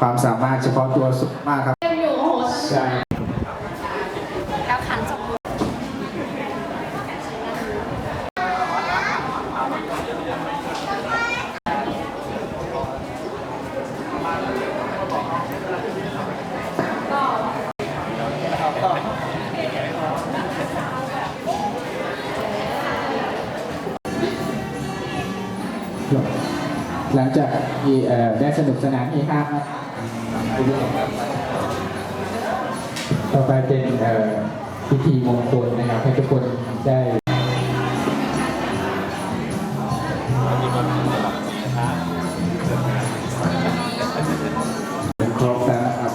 ความสามารถเฉพาะตัวสุดมากครับยังอยู่โอ้โหใช่แล้วขันสมบูรณ์หลังจากได้สนุกสนานเฮฮา ต่อไปเป็นเอ่อพิธีมงคลนะครับให้ทุกคนได้ครบแล้วนะครับ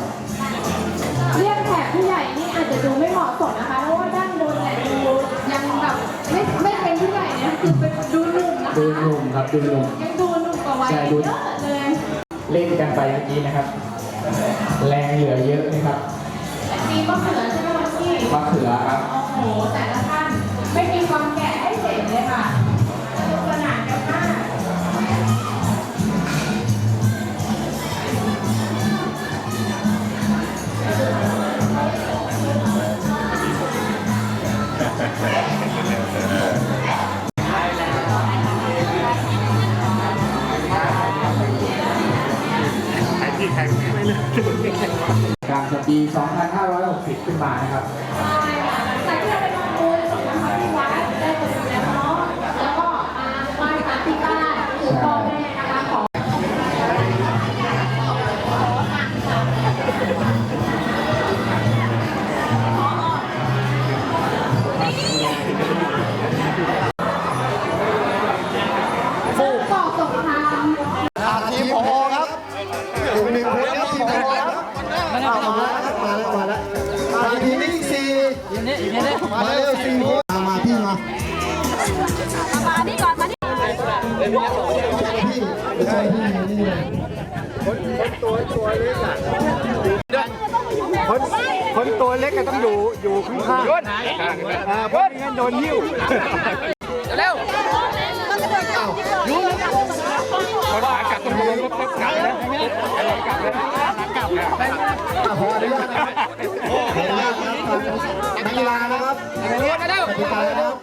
เรียกแขกผู้ใหญ่นี่อาจจะดูไม่เหมาะสมนะคะเพราะว่าด้านบนเนี่ยดูยังแบบไม่ไม่เป็นผู้ใหญ่นะคือเป็นดูหนุ่มนะคะดูหนุ่มครับดูหนุ่มยังดูหนุ่มกว่าวัยใช่ดูเยอะเลยเล่น กันไปเมื่อกี้นะครับ แรงเหลือเยอะนะครับมีมะเขือใช่ไหมวันที่มะเขือครับ โอ้โหแต่ละท่านไม่มี เลยการสปี 2500 มาเร็วสี่คนมาพี่มามานี่ก่อนมานี่พี่ไม่ใช่พี่นี่เลยคนคนตัวเล็กก็ต้องอยู่อยู่ข้างๆอ่าเพราะไม่งั้นโดนหิ้วขออนุญาตนะครับขออนุญาตนะครับ นักกีฬานะครับนักกีฬานะครับ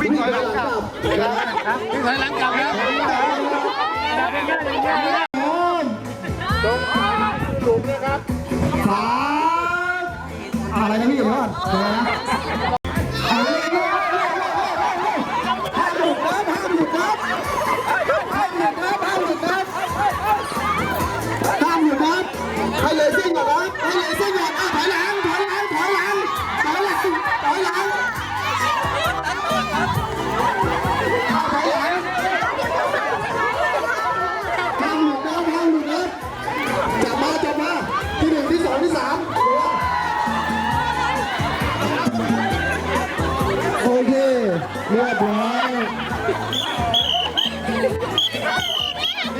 วิ่งถอยหลังกลับวิ่งถอยหลังกลับครับตรงหลุมนะครับสามอะไรนะพี่อยู่ก่อน เรียบร้อย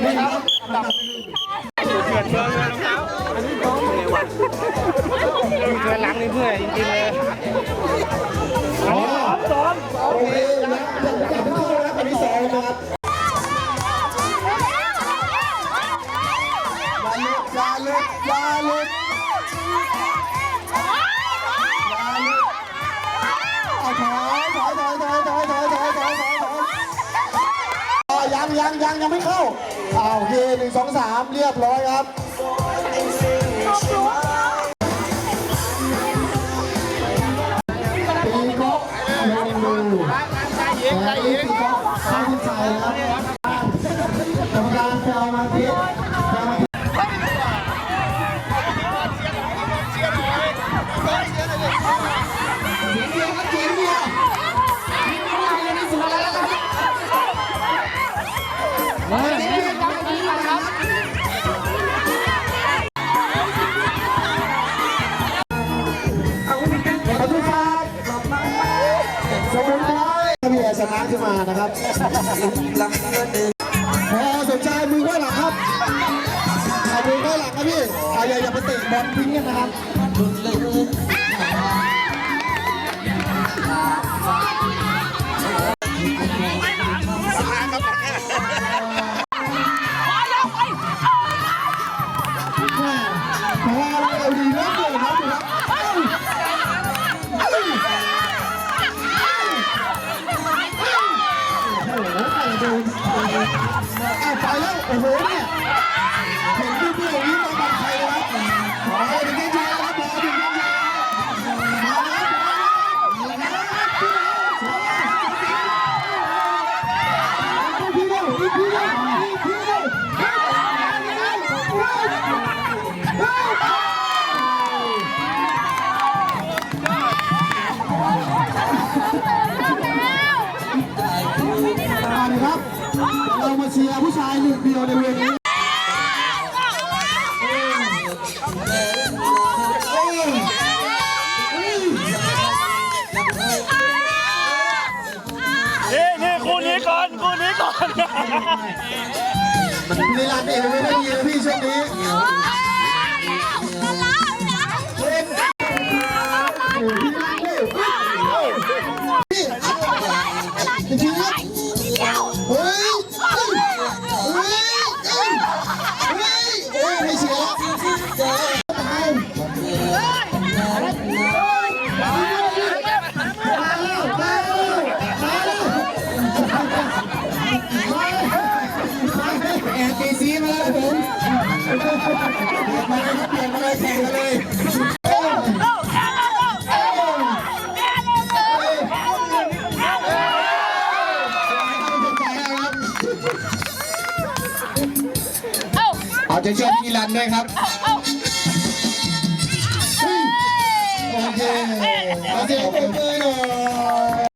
นี่ครับอันดับงเกิดเมืองเลยนะครับอันนี้น้องเลยว่ะเกิดหลังนี่เพื่อนจริงๆเลย ยังยังยังไม่เข้าอ่าโอเคหนึ่งสองสามเรียบร้อยครับ นะครับพอสนใจมือไว้หลังครับเอามือไว้หลังครับพี่เอาอย่าอย่าไปเตะบอลทิ้งกันนะครับ ดูอ้าไปแล้ว โอ้โหเนี่ย เรามาเชียร์ผู้ชายหนึ่งเดียวในเวทีนี้เอ้ยนี่นี่คู่นี้ก่อนคู่นี้ก่อน ลีลาเด็กไม่ได้ยดีนะพี่ช่วงนี้ ตีซีมาแล้วผมมาเลยเปลี่ยนมาเลยแข่งกันเลยเอาใจช่วยพี่รันด้วยครับ โอเคเอาเสียงปรบมือหน่อย